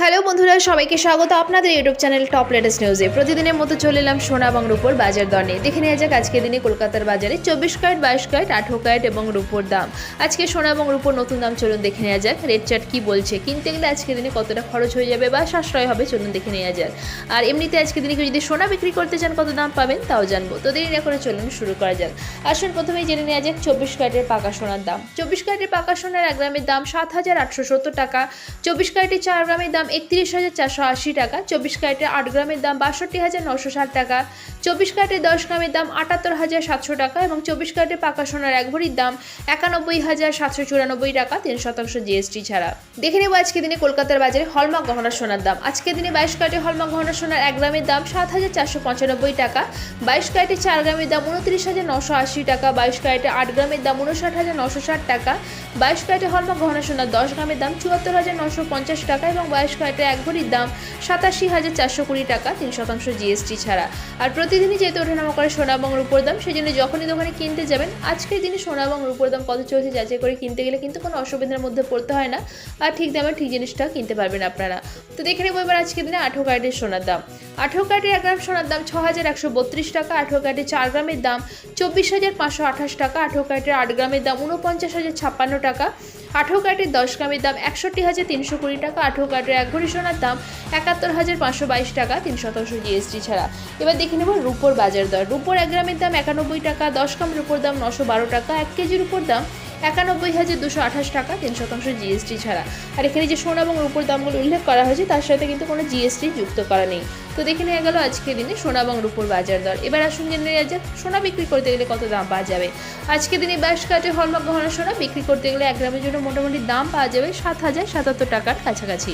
Hello বন্ধুরা, সবাইকে স্বাগত আপনাদের ইউটিউব চ্যানেল টপ লেটেস্ট নিউজে। প্রতিদিনের মতো চলে এলাম সোনা এবং রূপোর বাজার দর। নিয়ে দেখে নেওয়া যাক আজকের দিনে কলকাতার বাজারে চব্বিশ ক্যারেট, বাইশ ক্যারেট, আঠেরো ক্যারেট এবং রূপোর দাম। আজকে সোনা এবং রূপোর নতুন দাম চলুন দেখে নেওয়া যাক। রেট চার্ট কী বলছে? কিনতে গেলে আজকের দিনে কতটা খরচ হয়ে যাবে বা সাশ্রয় হবে চলুন দেখে নেওয়া যাক। আর এমনিতে আজকে দিনে যদি সোনা বিক্রি করতে চান, কত দাম পাবেন তাও জানব। তো দেরি না করে চলুন শুরু করা যাক। আসুন প্রথমেই জেনে নেওয়া যাক চব্বিশ ক্যারেটের পাকা সোনার দাম। চব্বিশ ক্যারেটের পাকা সোনার এক গ্রামের দাম সাত হাজার আটশো সত্তর টাকা। চব্বিশ ক্যারেটের চার গ্রামের দাম একত্রিশ হাজার চারশো আশি টাকা, চব্বিশ ক্যারেটের আট গ্রামের দাম বাষট্টি হাজার নশো ষাট টাকা। চব্বিশ ক্যারেটের দশ গ্রামের দাম আটাত্তর হাজার সাতশো টাকা এবং চব্বিশ ক্যারেটের পাকা সোনার এক ভরির দাম একানব্বই হাজার সাতশো চুরানব্বই টাকা, তিন শতাংশ জিএসটি ছাড়া। দেখে নেব আজকে দিনে কলকাতার বাজারে হলমার্ক গহনা সোনার দাম। আজকে দিনে বাইশ ক্যারেটের হলমার্ক গহনা সোনার এক গ্রামের দাম সাত হাজার চারশো পঁচানব্বই টাকা, বাইশ ক্যারেটের চার গ্রামের দাম উনত্রিশ হাজার নশো আশি টাকা, বাইশ ক্যারেটের আট গ্রামের দাম উনষাট হাজার নশো ষাট টাকা, বাইশ ক্যারেটের হলমার্ক গহনা সোনার দশ গ্রামের দাম চুয়াত্তর হাজার নশো পঞ্চাশ টাকা এবং বাইশ ক্যারেটের এক ভরির দাম সাতাশি হাজার চারশো কুড়ি টাকা, তিন শতাংশ জিএসটি ছাড়া। আর প্রতিদিনই যেহেতু ওঠানামা করে সোনা এবং রূপোর দাম সেই জন্য যখনই দোকানে কিনতে যাবেন, আজকের দিনে সোনা এবং রূপোর দাম কত চলছে যাচাই করে কিনতে গেলে কিন্তু কোনো অসুবিধার মধ্যে পড়তে হয় না। আর ঠিক দামে ঠিক জিনিসটা কিনতে পারবেন আপনারা। তো দেখে নেব এবার আজকের দিনে আঠেরো ক্যারেটের সোনার দাম। আঠেরো ক্যারেটের এক গ্রাম সোনার দাম ছ হাজার একশো বত্রিশ টাকা, আঠেরো ক্যারেটের চার গ্রামের দাম চব্বিশ হাজার পাঁচশো আঠাশ টাকা, আঠেরো ক্যারেটের আট গ্রামের দাম উনপঞ্চাশ হাজার ছাপ্পান্ন টাকা, আঠেরো ক্যারেটের দশ গ্রামের দাম একষট্টি হাজার তিনশো কুড়ি টাকা, আঠেরো ক্যারেটের এক ভরি সোনার দাম একাত্তর হাজার পাঁচশো বাইশ টাকা তিন শতাংশ জিএসটি ছাড়া। এবার দেখে নেব রুপোর বাজার দর। রুপোর এক গ্রামের দাম একানব্বই টাকা, দশ গ্রাম রুপোর দাম নশো বারো টাকা, এক কেজির উপর দাম একানব্বই হাজার দুশো আঠাশ টাকা, তিন শতাংশ জিএসটি ছাড়া। আর এখানে যে সোনা এবং রূপোর দামগুলো উল্লেখ করা হয়েছে, তার সাথে কিন্তু কোনো জিএসটি যুক্ত করা নেই। তো দেখে নেওয়া গেল আজকের দিনে সোনা এবং রূপোর বাজার দর। এবার আসুন জেনে নেওয়া যাক, সোনা বিক্রি করতে গেলে কত দাম পাওয়া যাবে? আজকের দিনে বাইশ কাটে হলমার্ক গহনা সোনা বিক্রি করতে গেলে এক গ্রামের জন্য মোটামুটি দাম পাওয়া যাবে সাত হাজার সাতাত্তর টাকার কাছাকাছি।